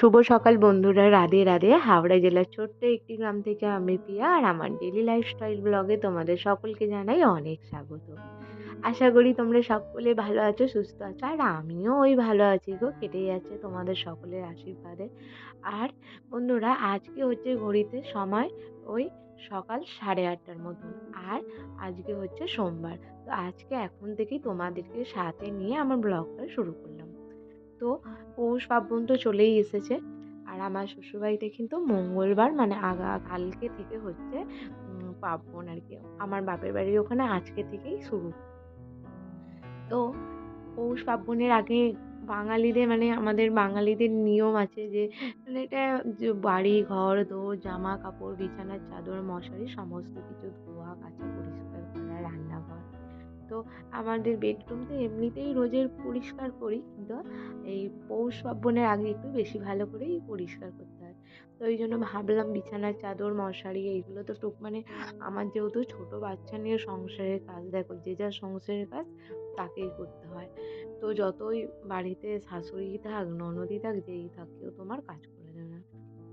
শুভ সকাল বন্ধুরা, রাধে রাধে। হাওড়া জেলার ছোট্ট একটি গ্রাম থেকে আমি পিয়া আর আমার ডেলি লাইফস্টাইল ব্লগে তোমাদের সকলকে জানাই অনেক স্বাগত। আশা করি তোমরা সকলে ভালো আছো, সুস্থ আছো, আর আমিও ওই ভালো আছি গো কেটে যাচ্ছে তোমাদের সকলের আশীর্বাদে। আর বন্ধুরা, আজকে হচ্ছে ঘড়িতে সময় ওই সকাল সাড়ে আটটার মতন, আর আজকে হচ্ছে সোমবার। তো আজকে এখন থেকেই তোমাদেরকে সাথে নিয়ে আমার ব্লগটা শুরু করলাম। তো পৌষ পার্বণ তো চলেই এসেছে। আর আমার শ্বশুরবাড়িতে কিন্তু মঙ্গলবার মানে আগা, কালকে থেকে হচ্ছে পার্বণ আর কি। আমার বাপের বাড়ির ওখানে আজকে থেকেই শুরু। তো পৌষ পার্বণের আগে বাঙালিদের মানে আমাদের বাঙালিদের নিয়ম আছে যে মানে এটা বাড়ি, ঘর, দোর, জামা কাপড়, বিছানার চাদর, মশারি, সমস্ত কিছু ধোয়া, কাচা তো আমাদের বেডরুম তো এমনিতেই রোজের পরিষ্কার করি, কিন্তু এই পৌষ পার্বণের আগে একটু বেশি ভালো করেই পরিষ্কার করতে হয়। তো ওই জন্য ভাবলাম বিছানার চাদর, মশারি এইগুলো তো টুক মানে আমার যেহেতু ছোট বাচ্চা নিয়ে সংসারের কাজ, দেখো যে যার সংসারের কাজ তাকেই করতে হয়। তো যতই বাড়িতে শাশুড়ি থাক ননদই থাক, যেই থাক, কেউ তোমার কাজ করে দেবে না।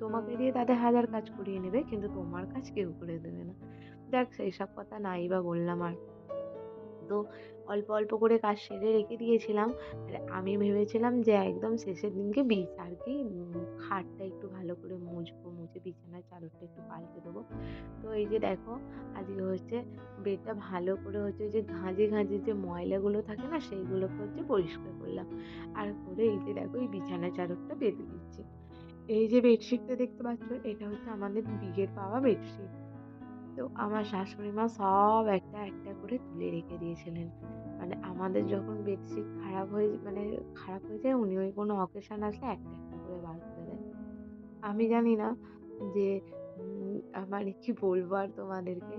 তোমাকে দিয়ে তাদের হাজার কাজ করিয়ে নেবে, কিন্তু তোমার কাজ কেউ করে দেবে না। দেখ সেই সব কথা নাই বা বললাম আর তো অল্প অল্প করে কাজ সেরে রেখে দিয়েছিলাম। আর আমি ভেবেছিলাম যে একদম শেষের দিনকে বিছ আর কি খাটটা একটু ভালো করে মুছবো, মুছে বিছানার চাদরটা একটু পাল্টে দেবো। তো এই যে দেখো, আজকে হচ্ছে বেডটা ভালো করে হচ্ছে যে ঘাঁজে ঘাঁজে যে ময়লাগুলো থাকে না, সেইগুলোকে হচ্ছে পরিষ্কার করলাম। আর করে এই যে দেখো, এই বিছানার চাদরটা বেঁধে দিচ্ছি। এই যে বেডশিটটা দেখতে পাচ্ছ, এটা হচ্ছে আমাদের বিয়ের পাওয়া বেডশিট তো আমার শাশুড়ি মা সব একটা একটা করে তুলে রেখে দিয়েছিলেন। মানে আমাদের যখন বেডশিট খারাপ হয়ে মানে খারাপ হয়ে যায়, উনি ওই কোনো অকেশন আসলে একটা একটা করে বার করে দেন। আমি জানি না যে মানে কি বলব আর তোমাদেরকে।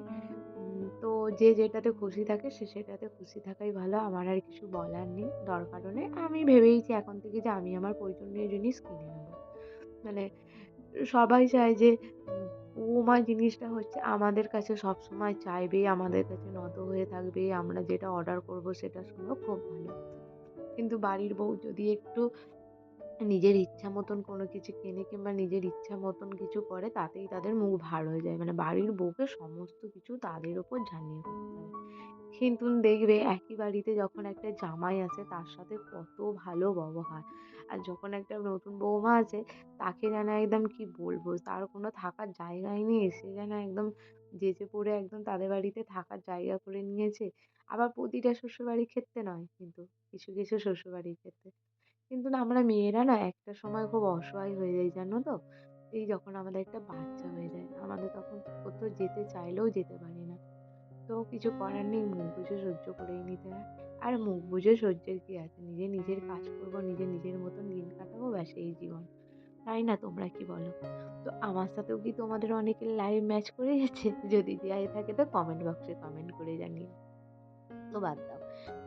তো যে যেটাতে খুশি থাকে সে সেটাতে খুশি থাকাই ভালো। আমার আর কিছু বলার নেই, দরকারও নেই। আমি ভেবেইছি এখন থেকে যে আমি আমার প্রয়োজনীয় জিনিস কিনে নেব। মানে সবাই চায় যে উম, বৌমা জিনিসটা হচ্ছে আমাদের কাছে সবসময় চাইবে আমাদের কাছে নত হয়ে থাকবে আমরা যেটা অর্ডার করব সেটা শুনেও খুব ভালো কিন্তু বাড়ির বউ যদি একটু নিজের ইচ্ছা মতন কোনো কিছু কেনে কিংবা নিজের ইচ্ছা মতন কিছু করে, তাতেই তাদের মুখ ভার হয়ে যায়। মানে বাড়ির বউকে সমস্ত কিছু তাদের ওপর পড়তে হয়। কিন্তু দেখবে একই বাড়িতে যখন একটা জামাই আছে, তার সাথে কত ভালো ব্যবহার। আর যখন একটা নতুন বৌমা আছে, তাকে যেন একদম কি বলব, তার কোনো থাকার জায়গাই নেই। সে যেন একদম যেচে পড়ে একদম তাদের বাড়িতে থাকার জায়গা করে নিয়েছে। আবার প্রতিটা শ্বশুরবাড়ির ক্ষেত্রে নয়, কিন্তু কিছু কিছু শ্বশুরবাড়ির ক্ষেত্রে। কিন্তু না, আমরা মেয়েরা না একটা সময় খুব অসহায় হয়ে যাই, জানো তো? এই যখন আমাদের একটা বাচ্চা হয়ে যায়, আমাদের তখন কোথাও যেতে চাইলেও যেতে পারি না। তো কিছু করার নেই, মুখ বুঝে সহ্য করেই নিতে হয়। আর মুখ বুঝে সহ্যের কি আছে? নিজে নিজের কাজ করব, নিজে নিজের মতন দিন কাটাবো, ব্যাস, এই জীবন। তাই না তোমরা কি বলো? তো আমার সাথেও কি তোমাদের অনেকের লাইভ ম্যাচ করে যাচ্ছে? যদি যাই থাকে তো কমেন্ট বক্সে কমেন্ট করে জানিও। তো বাদ দাও।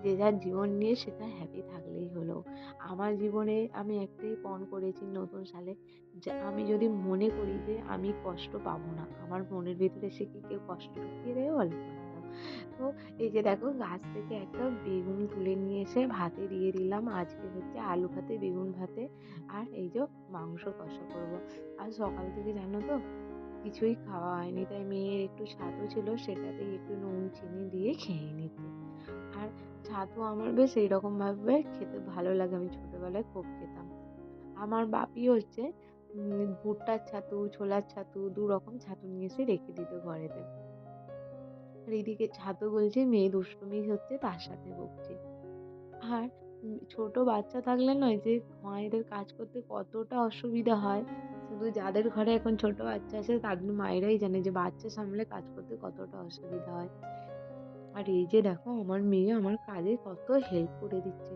যে যার জীবন নিয়ে সে তার হ্যাপি থাকলেই হলো। আমার জীবনে আমি একটাই পণ করেছি নতুন সালে যে আমি যদি মনে করি যে আমি কষ্ট পাবো না, আমার মনের ভিতরে সে কি কেউ কষ্ট ঢুকিয়ে দেবে বলো? তো এই যে দেখো গাছ থেকে একটা বেগুন তুলে নিয়ে এসে ভাতে দিয়ে দিলাম। আজকে হচ্ছে আলু ভাতে, বেগুন ভাতে আর এই যে মাংস কষা করব। আর সকাল থেকে জানো তো কিছুই খাওয়া হয়নি, তাই মেয়ের একটু স্বাদও ছিল, সেটাতেই একটু নুন, চিনি দিয়ে খেয়ে আর ছাতু আমার বেশ এইরকমভাবে খেতে ভালো লাগে। আমি ছোটোবেলায় খুব খেতাম। আমার বাপি হচ্ছে ভুট্টার ছাতু, ছোলার ছাতু, দু রকম ছাতু নিয়ে এসে রেখে দিত ঘরেতে। আর এদিকে ছাতু বলছে, মেয়ে দুষ্টুমি হচ্ছে, তার সাথে বকছে। আর ছোট বাচ্চা থাকলে নয় যে, মায়েদের কাজ করতে কতটা অসুবিধা হয়। শুধু যাদের ঘরে এখন ছোট বাচ্চা আছে, তাদের মায়েরাই জানে যে, বাচ্চা সামলে কাজ করতে কতটা অসুবিধা হয়। আর এই যে দেখো, আমার মেয়ে আমার কাজে কত হেল্প করে দিচ্ছে।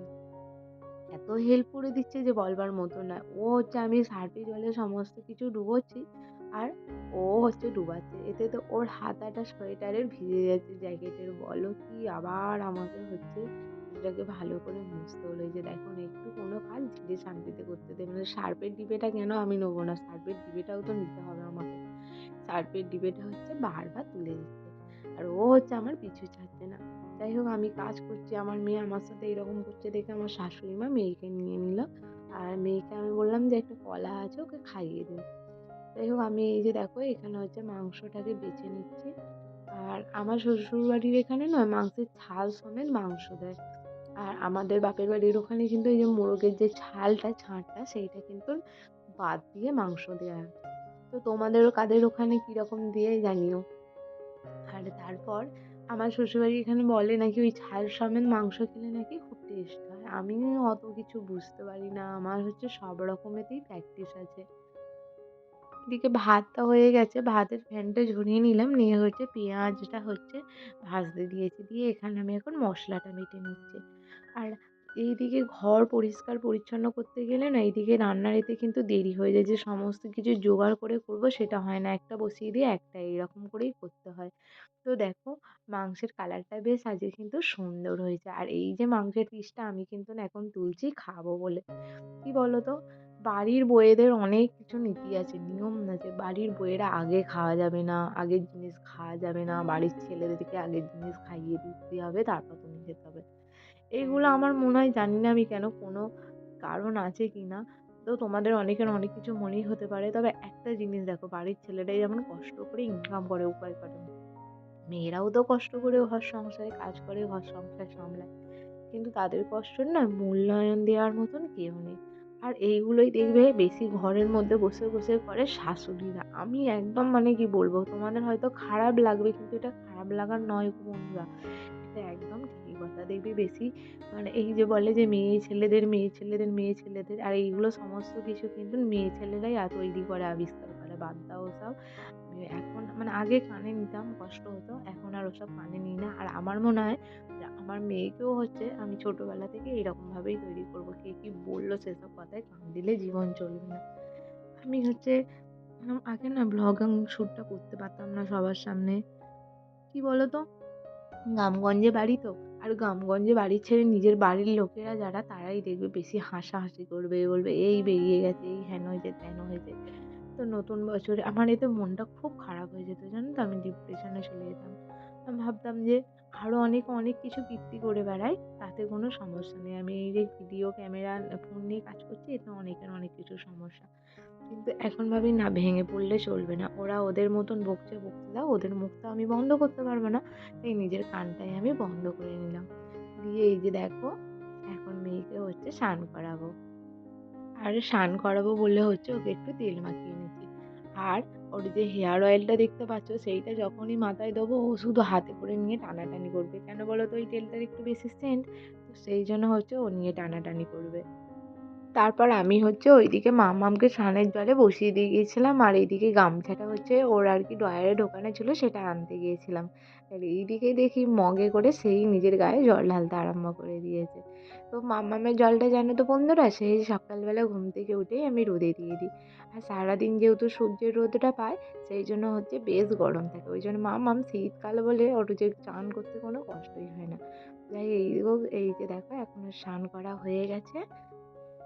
এত হেল্প করে দিচ্ছে যে বলবার মতো না। ও হচ্ছে আমি সার্ফি জলে সমস্ত কিছু ডুবোচ্ছি আর ও হচ্ছে ডুবাচ্ছে। এতে তো ওর হাতাটা সোয়েটারের ভিজে যাচ্ছে জ্যাকেটের বলো কি আবার আমাকে হচ্ছে এটাকে ভালো করে মুছতে হলো। যে দেখো একটু কোনো কাজ ধীরে শান্তিতে করতে দেবে না। সার্ফের ডিবেটা কেন আমি নেব না? সার্ফের ডিবেটাও তো নিতে হবে আমাকে। সার্ফের ডিবেটা হচ্ছে বারবার তুলে দিচ্ছে। আর ও হচ্ছে আমার পিছু ছাড়ছে না। যাই হোক, আমি কাজ করছি, আমার মেয়ে আমার সাথে এরকম করছে দেখে আমার শাশুড়ি মা মেয়েকে নিয়ে নিল। আর মেয়েকে আমি বললাম যে, একটা কলা আছে, ওকে খাইয়ে দিও যাই হোক, আমি এই যে দেখো, এখানে হচ্ছে মাংসটাকে বেছে নিচ্ছি। আর আমার শ্বশুরবাড়ির এখানে নয়, মাংসের ছাল সমেত মাংস দেয়। আর আমাদের বাপের বাড়ির ওখানে কিন্তু এই যে মোরগের যে ছালটা, ছাঁটটা, সেইটা কিন্তু বাদ দিয়ে মাংস দেওয়া হয়। তো তোমাদেরও কাদের ওখানে কীরকম দিয়ে জানিও। আর তারপর আমার শ্বশুরবাড়ি এখানে বলে নাকি ওই ছাল সমেত মাংস খেলে নাকি খুব টেস্ট হয়। আমি অত কিছু বুঝতে পারি না। আমার হচ্ছে সব রকমেতেই প্র্যাকটিস আছে। এদিকে ভাতটা হয়ে গেছে। ভাতের ফ্যানটা ঝরিয়ে নিলাম। নিয়ে হচ্ছে পেঁয়াজটা হচ্ছে ভাজতে দিয়েছি। দিয়ে এখানে আমি এখন মশলাটা বেটে নিচ্ছি। আর এইদিকে ঘর পরিষ্কার পরিচ্ছন্ন করতে গেলে না, এইদিকে রান্নার এতে কিন্তু দেরি হয়ে যায়। যে সমস্ত কিছু জোগাড় করে করব সেটা হয় না। একটা বসিয়ে দিয়ে একটা এইরকম করেই করতে হয়। তো দেখো, মাংসের কালারটা বেশ আজকে কিন্তু সুন্দর হয়েছে। আর এই যে মাংসের পিসটা আমি কিন্তু না এখন তুলছি খাব বলে। কি বলো তো বাড়ির বইয়েদের অনেক কিছু নীতি আছে, নিয়ম আছে। বাড়ির বইয়েরা আগে খাওয়া যাবে না, আগের জিনিস খাওয়া যাবে না। বাড়ির ছেলেদেরকে আগের জিনিস খাইয়ে দিতে হবে, তারপর তুমি খেতে হবে। এইগুলো আমার মনে হয় জানি না আমি কেন কোনো কারণ আছে কি না। তো তোমাদের অনেকের অনেক কিছু মনেই হতে পারে। তবে একটা জিনিস দেখো, বাড়ির ছেলেটাই যেমন কষ্ট করে ইনকাম করে উপায় করে মেয়েরাও তো কষ্ট করে ঘর সংসারে কাজ করে, ঘর সংসার সামলায়। কিন্তু তাদের কষ্টের না মূল্যায়ন দেওয়ার মতন কেউ নেই। আর এইগুলোই দেখবে বেশি ঘরের মধ্যে বসে বসে করে শাশুড়িরা। আমি একদম মানে কি বলব, তোমাদের হয়তো খারাপ লাগবে, কিন্তু এটা খারাপ লাগার নয় বন্ধুরা। এটা একদম কথা দেখবি বেশি। মানে এই যে বলে যে মেয়ে ছেলেদের মেয়ে ছেলেদের মেয়ে ছেলেদের, আর এইগুলো সমস্ত কিছু কিন্তু মেয়ে ছেলেরাই তৈরি করে আবিষ্কার করে, বাদ দাও ওসব। এখন মানে আগে কানে নিতাম, কষ্ট হতো, এখন আর ওসব কানে নিই না। আর আমার মনে হয় আমার মেয়েকেও হচ্ছে আমি ছোটোবেলা থেকে এরকমভাবেই তৈরি করব। কে কী বলল সেসব কথায় কান দিলে জীবন চলবে না। আমি হচ্ছে আগে না ব্লগ শ্যুটটা করতে পারতাম না সবার সামনে। কি বলো তো গ্রামগঞ্জে বাড়ি তো। আর গ্রামগঞ্জে বাড়ি ছেড়ে নিজের বাড়ির লোকেরা যারা, তারাই দেখবে বেশি হাসাহাসি করবে, বলবে, এই বেরিয়ে গেছে, এই হেন হয়েছে, তেন হয়েছে। তো নতুন বছরে আমার এতে মনটা খুব খারাপ হয়ে যেত, জানো তো? আমি ডিপ্রেশনে চলে যেতাম। আমি ভাবতাম যে আরও অনেক অনেক কিছু কীর্তি করে বেড়াই, তাতে কোনো সমস্যা নেই। আমি এই যে ভিডিও ক্যামেরা ফোন নিয়ে কাজ করছি, এতে অনেকের অনেক কিছু সমস্যা। কিন্তু এখন ভাবি না, ভেঙে পড়লে চলবে না। ওরা ওদের মতন বকছে, বকতে দাও, ওদের মুখ তো আমি বন্ধ করতে পারব না। তাই নিজের কানটাই আমি বন্ধ করে নিলাম। দিয়ে এই যে দেখো, এখন মেয়েকে হচ্ছে স্নান করাবো। আর স্নান করাবো বলে হচ্ছে ওকে একটু তেল মাখিয়ে নিচ্ছি। আর ওর যে হেয়ার অয়েলটা দেখতে পাচ্ছ, সেইটা যখনই মাথায় দেবো, ও শুধু হাতে করে নিয়ে টানাটানি করবে। কেন বলো তো, ওই তেলটার একটু বেশি সেন্ট তো সেই জন্য হচ্ছে ও নিয়ে টানাটানি করবে। তারপর আমি হচ্ছে ওইদিকে মামামকে স্নানের জলে বসিয়ে দিয়ে গিয়েছিলাম। আর এইদিকে গামছাটা হচ্ছে ওর আর কি ড্রয়ারে ঢোকানো ছিল, সেটা আনতে গিয়েছিলাম। আর এইদিকে দেখি মগে করে সেই নিজের গায়ে জল ঢালতে আরম্ভ করে দিয়েছে। তো মামামের জলটা জানো তো বন্ধুরা, সেই সকালবেলা ঘুম থেকে উঠেই আমি রোদে দিয়ে দিই। আর সারাদিন যেহেতু সূর্যের রোদটা পায়, সেই জন্য হচ্ছে বেশ গরম থাকে। ওই জন্য মামাম শীতকাল বলে ওর যে চান করতে কোনো কষ্টই হয় না। যাই এই এই যে দেখো, এখন স্নান করা হয়ে গেছে।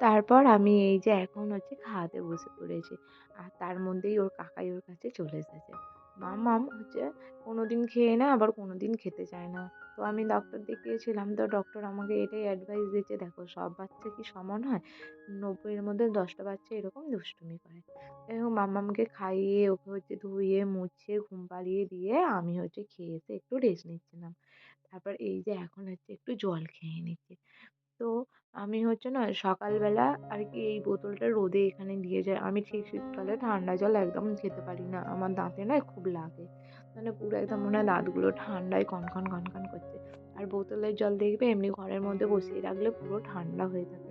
তারপর আমি এই যে এখন হচ্ছে খাওয়াতে বসে পড়েছি। আর তার মধ্যেই ওর কাকাই ওর কাছে চলে এসেছে। মাম্মাম হচ্ছে কোনো দিন খেয়ে না, আবার কোনো দিন খেতে চায় না। তো আমি ডক্টর দেখিয়েছিলাম, তো ডক্টর আমাকে এটাই অ্যাডভাইস দিয়েছে, দেখো, সব বাচ্চা কি সমান হয়? নব্বইয়ের মধ্যে দশটা বাচ্চা এরকম দুষ্টুমি করে। এবং মাম্মামকে খাইয়ে, ওকে হচ্ছে ধুয়ে মুছিয়ে ঘুম পাড়িয়ে দিয়ে আমি হচ্ছে খেয়ে এসে একটু রেস্ট নিচ্ছিলাম। তারপর এই যে এখন হচ্ছে একটু জল খেয়ে নিচ্ছি। তো আমি হচ্ছে না সকালবেলা আর কি এই বোতলটা রোদে এখানে দিয়ে যাই। আমি ঠিক শীতকালে ঠান্ডা জল একদম খেতে পারি না। আমার দাঁতে না খুব লাগে। মানে পুরো একদম মনে হয় দাঁতগুলো ঠান্ডায় কনকন কনকন করছে। আর বোতলের জল দেখবে এমনি ঘরের মধ্যে বসিয়ে রাখলে পুরো ঠান্ডা হয়ে থাকে।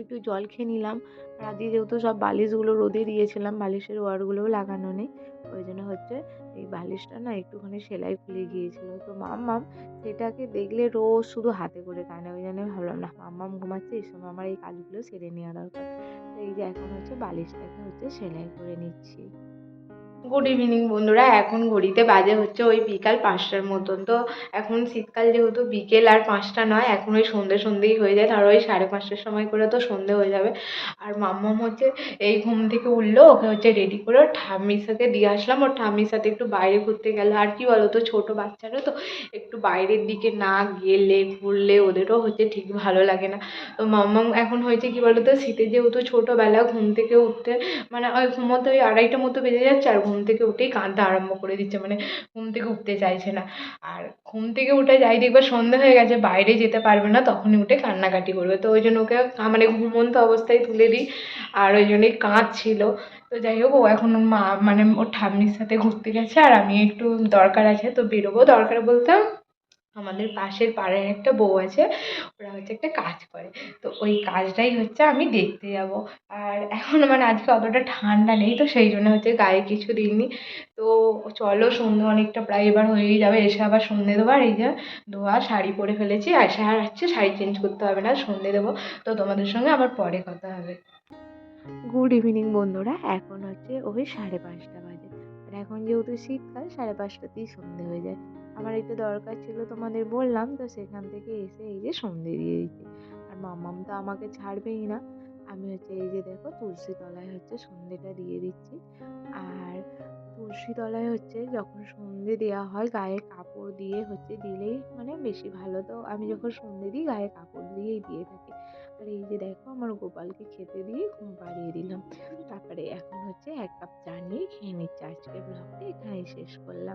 একটু জল খেয়ে নিলাম। আর আজকে যেহেতু সব বালিশগুলো রোদে দিয়েছিলাম, বালিশের ওয়ারগুলোও লাগানো নেই। ওই জন্য হচ্ছে এই বালিশটা না একটুখানি সেলাই খুলে গিয়েছিল। তো মাম্মাম সেটাকে দেখলে রোজ শুধু হাতে করে কানে ওই জন্য ভাবলাম, না, মাম্মাম ঘুমাচ্ছে, এই সময় আমার এই কাজগুলো সেরে নেওয়া দরকার। তো এই যে এখন হচ্ছে বালিশটাকে হচ্ছে সেলাই করে নিচ্ছি। গুড ইভিনিং বন্ধুরা। এখন ঘড়িতে বাজে হচ্ছে ওই বিকাল পাঁচটার মতন। তো এখন শীতকাল যেহেতু বিকেল আর পাঁচটা নয়, এখন ওই সন্ধে সন্ধেই হয়ে যায়। তার ওই সাড়ে পাঁচটার সময় করে তো সন্ধে হয়ে যাবে। আর মাম্মাম হচ্ছে এই ঘুম থেকে উঠল, ওকে হচ্ছে রেডি করে ওর ঠাম্মির সাথে দিয়ে আসলাম। ওর ঠাম্মির সাথে একটু বাইরে ঘুরতে গেল। আর কি বলো তো ছোটো বাচ্চারা তো একটু বাইরের দিকে না গেলে, ঘুরলে ওদেরও হচ্ছে ঠিক ভালো লাগে না। তো মাম্মাম এখন হয়েছে কি বলো তো শীতে যেহেতু ছোটোবেলা ঘুম থেকে উঠতে মানে ওই ঘুমোতে ওই আড়াইটা মতো বেজে যাচ্ছে আর ঘুম থেকে উঠেই কাঁদতে আরম্ভ করে দিচ্ছে মানে ঘুম থেকে উঠতে চাইছে না। আর ঘুম থেকে উঠে যাই দেখবে সন্ধ্যা হয়ে গেছে, বাইরে যেতে পারবে না, তখনই উঠে কান্নাকাটি করবে। তো ওই জন্য ওকে মানে ঘুমন্ত অবস্থায় তুলে দিই, আর ওই জন্যই কাঁদছিল। তো যাই হোক, ও এখন ওর মা মানে ওর ঠাম্মির সাথে ঘুরতে গেছে, আর আমি একটু দরকার আছে, তো বেরোবো। দরকার বলতে আমাদের পাশের পাড়ার একটা বউ আছে, ওরা হচ্ছে একটা কাজ করে। তো ওই কাজটাই হচ্ছে আমি দেখতে যাব। আর এখন মানে আজকে অতটা ঠান্ডা নেই তো সেই জন্য হচ্ছে গায়ে কিছু দিইনি। তো চলো সন্ধে অনেকটা প্রায় এবার হয়েই যাবে, এসে আবার সন্ধে দেবো। আর এই যে ধোয়া, শাড়ি পরে ফেলেছি এসে আর হচ্ছে শাড়ি চেঞ্জ করতে হবে না সন্ধে দেবো। তো তোমাদের সঙ্গে আবার পরে কথা হবে। গুড ইভিনিং বন্ধুরা, এখন হচ্ছে ওই সাড়ে পাঁচটা বাজে। আর এখন যেহেতু শীতকাল, সাড়ে পাঁচটাতেই সন্ধে হয়ে যায়। আমার একটু দরকার ছিল তোমাদের বললাম, তো সেখান থেকে এসে এই যে সন্ধে দিয়ে দিচ্ছি আর মাম্মাম তো আমাকে ছাড়বেই না। আমি হচ্ছে এই যে দেখো তুলসী তলায় হচ্ছে সন্ধেটা দিয়ে দিচ্ছি। আর তুলসী তলায় হচ্ছে যখন সন্ধে দেওয়া হয় গায়ে কাপড় দিয়ে হচ্ছে দিলেই মানে বেশি ভালো। তো আমি যখন সন্ধে দিই গায়ে কাপড় দিয়েই দিয়ে থাকি। আর এই যে দেখো আমার গোপালকে খেতে দিয়ে ঘুম পাড়িয়ে দিলাম। তারপরে এখন হচ্ছে এক কাপ চা নিয়ে খেয়ে নিচ্ছি। আজকের ব্লগটা এখানেই শেষ করলাম।